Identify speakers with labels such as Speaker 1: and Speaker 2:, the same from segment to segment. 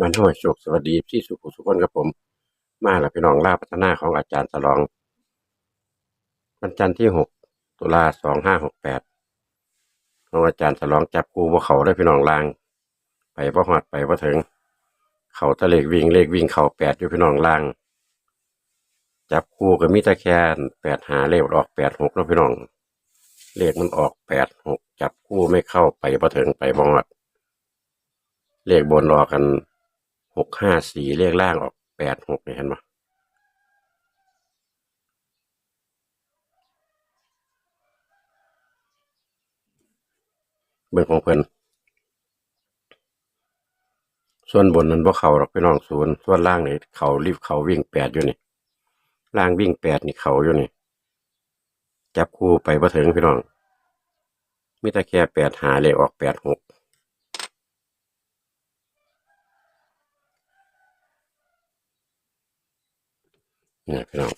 Speaker 1: มันห้อยโชคสวัสดีที่สุขุสุขคนครับผม มาแล้วพี่น้องล่าพัฒนาของอาจารย์สลองวันจันทร์ที่หกตุลาสองห้าหกแปดของอาจารย์สลองจับกูว่าเขาได้พี่น้องลาง ไปว่าหอดไปว่าถึง เขาทะเลขวิ่งเลขวิ่งเขาแปดอยู่พี่น้องลาง จับคู่กับมิตรแคนแปดหาเลขออกแปดหกแล้วพี่น้องเลขมันออกแปดหกจับคู่ไม่เข้าไปพอถึงไปบอด เลขบนออกัน หกห้าสี่เลขล่างออกแปดหกเนี่ยเห็นไหมเบิ่งของเพิ่นส่วนบนนั้นบ่เขาหรอกพี่น้องศูนย์ส่วนล่างนี่เขารีบเขาวิ่งแปดอยู่นี่ล่างวิ่งแปดนี่เขาอยู่นี่จับคู่ไปพอถึงพี่น้องมิตรแค่แปดหาเลขออกแปดหก นี่ยพี่น้อง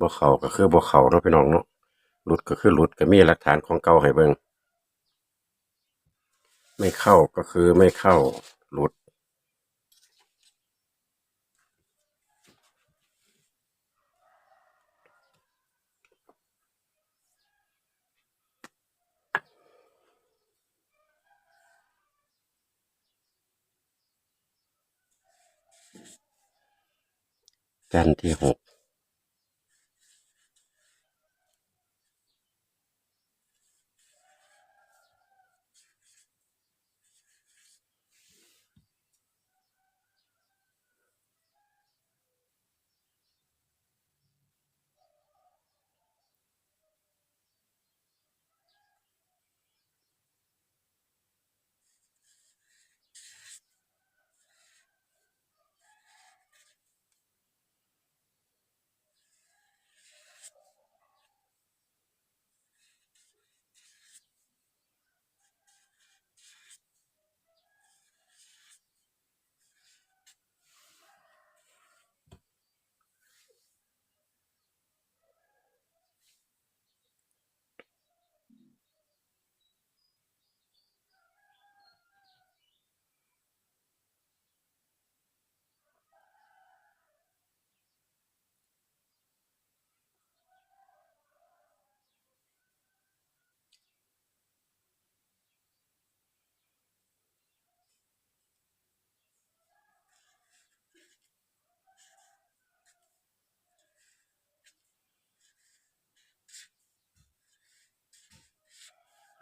Speaker 1: บ่เขาก็คือบ่เขาเนาะพี่น้องเนาะหลุดก็คือหลุดก็มีหลักฐานของเก่าให้เบิ่งไม่เข้าก็คือไม่เข้าหลุด จันทร์ที่หก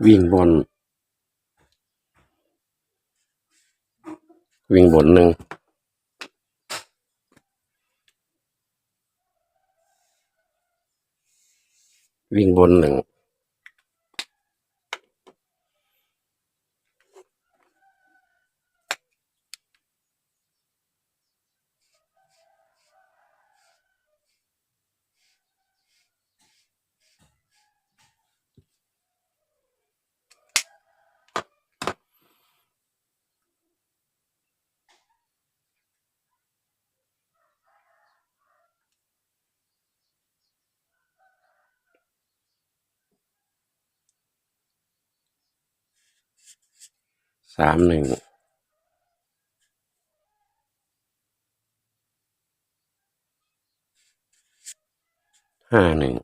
Speaker 1: วิ่งบน วิ่งบนหนึ่งวิ่งบนหนึ่ง สามหนึ่งห้าหนึ่ง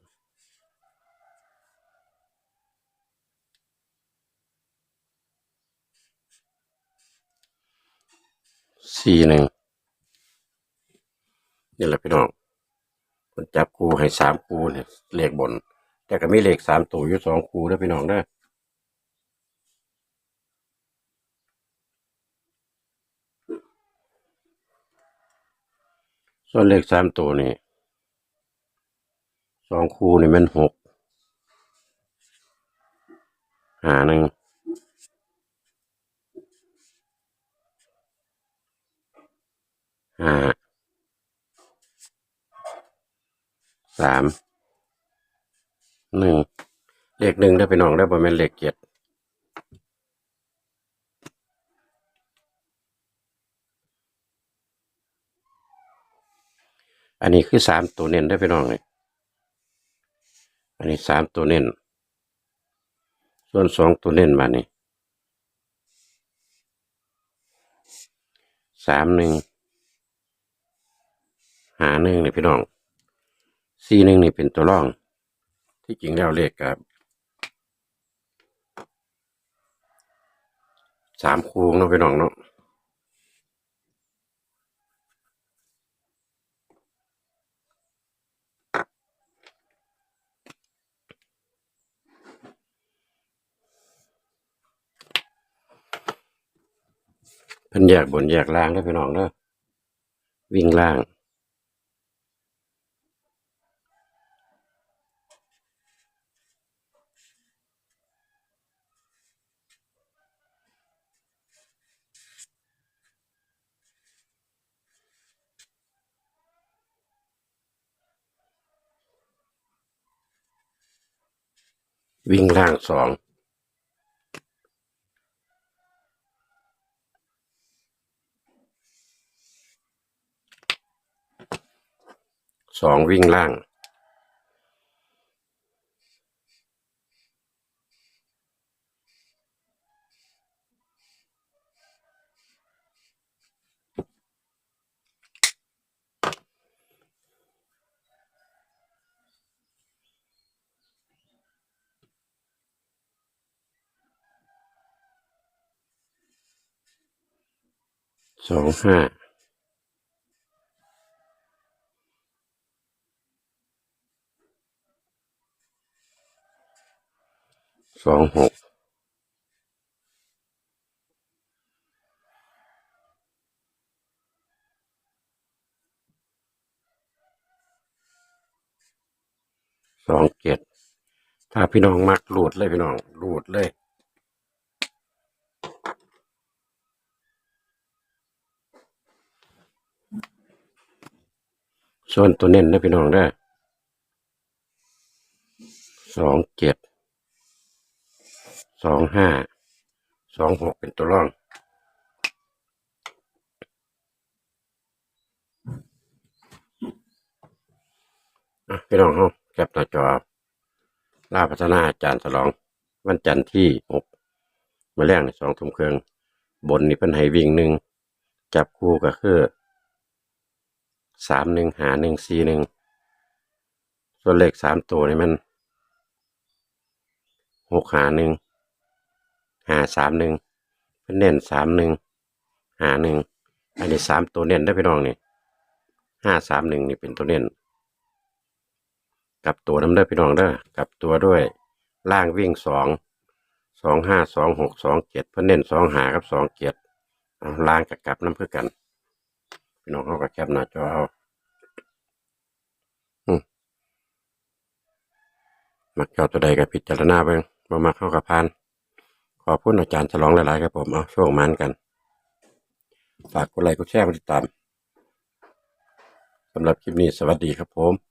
Speaker 1: สี่หนึ่งนี่แหละพี่น้องคนจับคูให้สามคูเนี่ยเลขบน แต่ก็มีเลขสามตัวอยู่สองคู่ด้วพี่น้องเด้อ ส่วนเลขสามตัวนี่สองคู่นี่มันหกหาหนึ่งห้าสามหนึ่งเลขหนึ่งได้ไปน้องได้ประมาณเลขเจ็ด อันนี้คือสามตัวเน้นได้พี่น้องเลยอันนี้สามตัวเน้น ส่วนสองตัวเน้นมานี่สามหนึ่งหาหนึ่งนี่พี่น้องสี่หนึ่งนี่เป็นตัวร่อง ที่จริงแล้วเลขกับสามคูงเนาะพี่น้องเนาะ เพิ่นแยกบนแยกล่างได้อพี่น้องเด้อวิ่งล่าง วิ่งล่างสอง สองวิ่งล่างสองห้า สองหกสองเจ็ดถ้าพี่น้องมักรูดเลยพี่น้องรูดเลยส่วนตัวเน้นนะพี่น้องได้สองเจ็ด สองห้า สองหกเป็นตัวร่อง อะพี่น้องเฮาแคปหน้าจอลาพัฒนาอาจารย์ฉลอง วันจันทร์ที่หกมาแรกในสองทุ่มเครึ่งบนนี่เพิ่นให้วิ่งหนึ่ง จับคู่ก็คือสามหนึ่งหาหนึ่งสี่หนึ่ง ส่วนเลขสามตัวนี่มันหกหาหนึ่ง หาสามหนึ่งเพิ่นเน้นสามหนึ่งหาหนึ่งอันนี้สามตัวเน้นได้พี่น้องนี่ห้าสามหนึ่งนี่เป็นตัวเน้นกลับตัวน้ำเด้อพี่น้องเด้อกลับตัวด้วยล่างวิ่งสองสองห้าสองหกสองเจ็ดเพื่อเน้นสองหากับสองเจ็ดเอาล่างกับกลับน้ำเพื่อกัน พี่น้องเขาก็แคบหน้าจอเอามักเจ้าตัวใดกับพิจารณาเบิ่งบ่มักเข้ากับพาน ขอพูดอาจารย์ฉลองหลายๆครับผม เอาโชคมันกัน ฝากกดไลค์กดแชร์กดติดตามสำหรับคลิปนี้สวัสดีครับผม